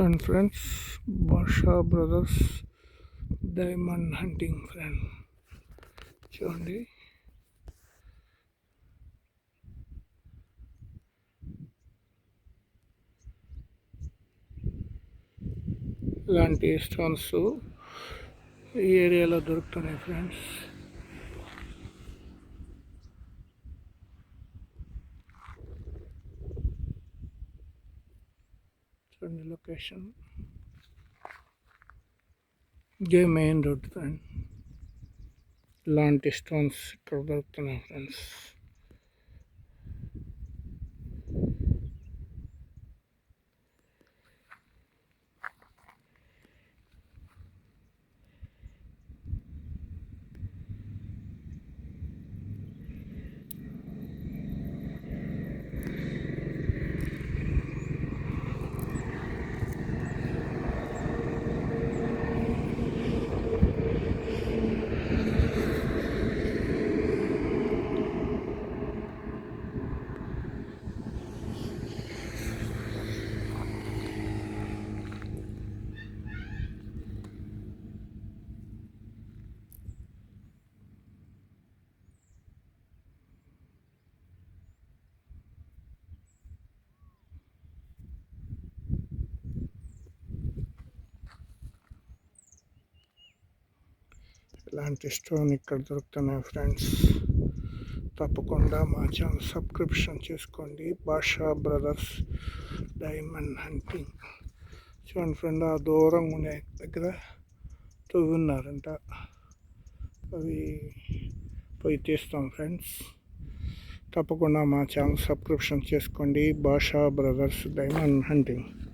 And friends. Basha brothers diamond hunting friend. చూడండి. ఇలాంటి stones ఈ ఏరియాలో దొరుకుతున్నాయి ఫ్రెండ్స్. చూడండి లొకేషన్ ఇదే మెయిన్ రోడ్ ఫ్రెండ్ ఇలాంటి స్టోన్స్ ఇక్కడ దొరుకుతున్నాయి ఫ్రెండ్స్ ఇలాంటి స్టోన్ ఇక్కడ దొరుకుతున్నాయి ఫ్రెండ్స్. తప్పకుండా మా ఛానల్ సబ్స్క్రిప్షన్ చేసుకోండి. Basha brothers diamond hunting. చూడండి ఫ్రెండ్ ఆ దూరంగా ఉండే దగ్గర తవ్వున్నారంట. అవి పోయి తీస్తాం ఫ్రెండ్స్. తప్పకుండా మా ఛానల్ సబ్స్క్రిప్షన్ చేసుకోండి. Basha brothers diamond hunting.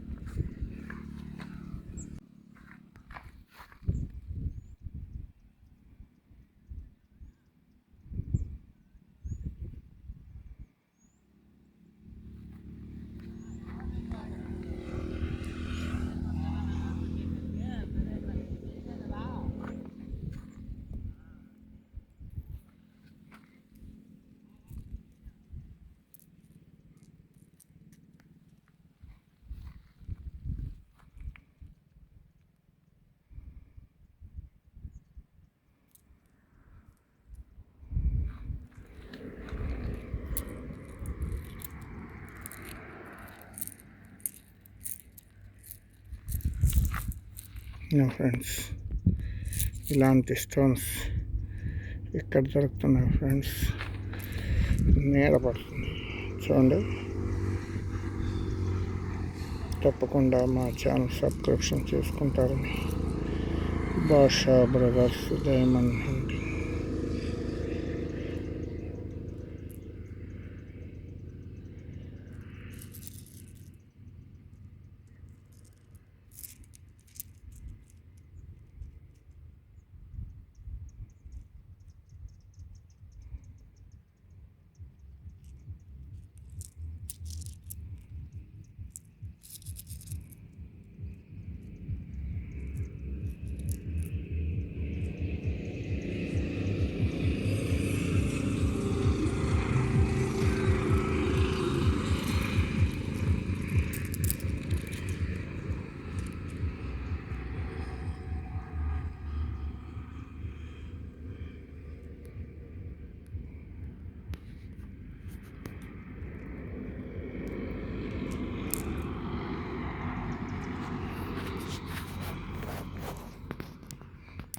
Friends. ఇలాంటి స్టోన్స్ ఇక్కడ దొరుకుతున్నాయి ఫ్రెండ్స్. నీడ పడుతుంది. చూడండి. తప్పకుండా మా ఛానల్ సబ్స్క్రిప్షన్ చేసుకుంటారని భాషా బ్రదర్స్ డైమండ్ హంటింగ్.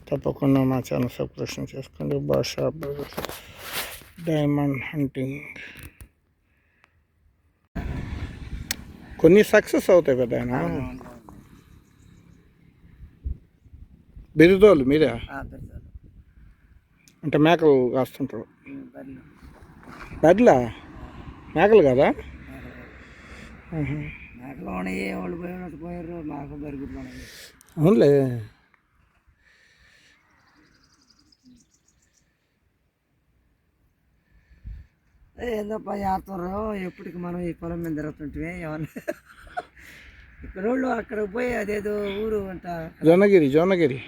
తప్పకుండా మా ఛానల్ సబ్స్క్రిప్షన్ చేసుకోండి. Brothers diamond hunting. కొన్ని సక్సెస్ అవుతాయి పెద్ద ఆయన? బిరుదోళ్ళు మీరే? అంటే మేకలు కాస్తుంటారు. బడ్లా మేకలు కదా. మేకలు పోయారు ఉన్నాయి అవునులే. ఏందప్ప చేస్తారు ఎప్పటికి మనం ఈ పొలం మీద తిరుగుతుంటే ఏమన్నా? ఇక్కడ వాళ్ళు అక్కడ పోయి అదేదో ఊరు అంట జొన్నగిరి జొన్నగిరి.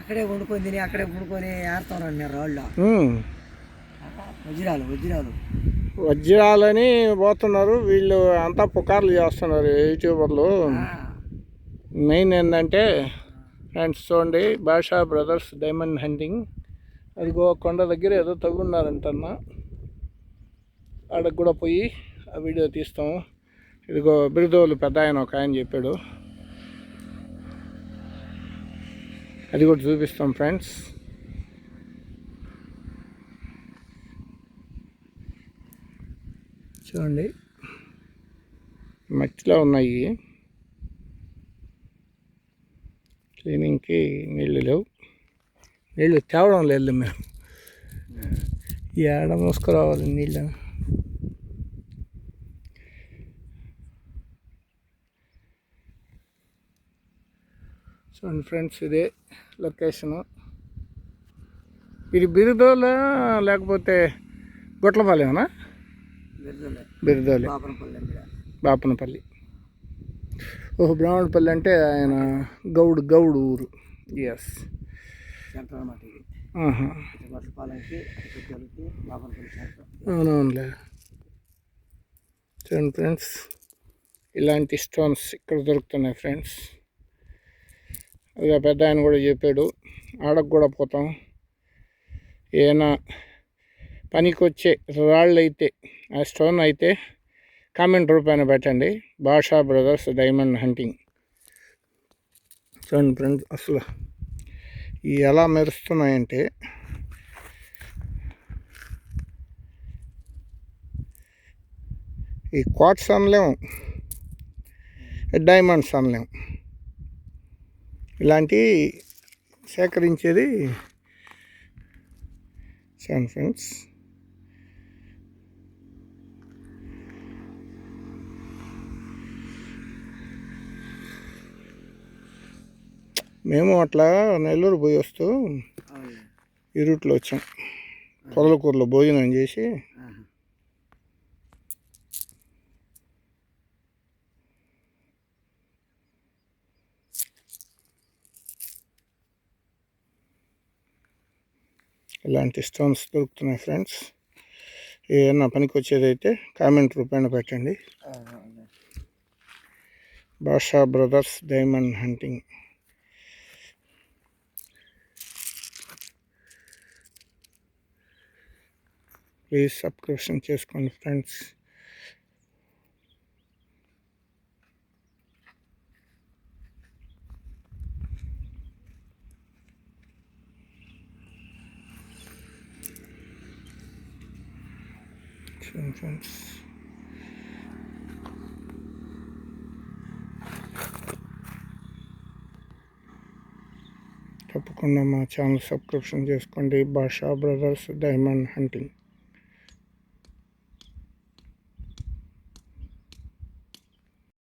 అక్కడే వండుకొని తిని అక్కడే వండుకొని ఆడుతారు అన్నారు వాళ్ళు ఉమ్. వజ్రాలు వజ్రాలు. వజ్రాలని పోతున్నారు. వీళ్ళు అంతా పుకార్లు చేస్తున్నారు యూట్యూబర్లు. మెయిన్ ఏంటంటే ఫ్రెండ్స్ చూడండి భాషా బ్రదర్స్ డైమండ్ హంటింగ్. అదిగో కొండ దగ్గర ఏదో తవ్వున్నారంటన్నా ఆడకు కూడా పోయి ఆ వీడియో తీస్తాము ఇదిగో బిరుదోలు పెద్ద ఆయన ఒక ఆయన చెప్పాడు. అది కూడా చూపిస్తాం ఫ్రెండ్స్. చూడండి. మట్టిలో ఉన్నాయి. క్లీనింగ్కి నీళ్ళు లేవు. నీళ్ళు తేవడం లేదు మేము ఏడ మోసుకురావాలి నీళ్ళు చూడండి ఫ్రెండ్స్ ఇదే లొకేషను ఇది బిరుదోలా లేకపోతే గుట్లపాలెమనా? బిరుదులే. బాపనపల్లి ఓహో బ్రాహ్మణపల్లి అంటే ఆయన గౌడ్ గౌడ్ ఊరు. ఎస్ అవునవునులే. చూడండి ఫ్రెండ్స్ ఇలాంటి స్టోన్స్ ఇక్కడ దొరుకుతున్నాయి ఫ్రెండ్స్. ఇక పెద్ద ఆయన కూడా చెప్పాడు ఆడకు కూడా పోతాం. ఏమైనా పనికొచ్చే రాళ్ళు అయితే ఆ స్టోన్ అయితే కామెంట్ రూపాయన పెట్టండి. Basha brothers diamond hunting. చూడండి ఫ్రెండ్స్ అసలు ఇవి ఎలా మెరుస్తున్నాయంటే ఈ క్వాట్స్ అనలేము డైమండ్స్ అనలేము ఇలాంటి సేకరించేది చూడండి ఫ్రెండ్స్ మేము అట్లా నెల్లూరు పోయి వస్తూ ఈ రూట్లో వచ్చాం. పొదలకూరులో భోజనం చేసి ఇలాంటి స్టోన్స్ దొరుకుతున్నాయి ఫ్రెండ్స్. ఏమన్నా పనికి వచ్చేదైతే కామెంట్ రూపాయన పెట్టండి. Basha brothers diamond hunting. Please subscription చేసుకోండి ఫ్రెండ్స్. ఫ్రెండ్స్ తప్పకుండా మా ఛానల్ సబ్స్క్రిప్షన్ చేసుకోండి. Basha brothers diamond hunting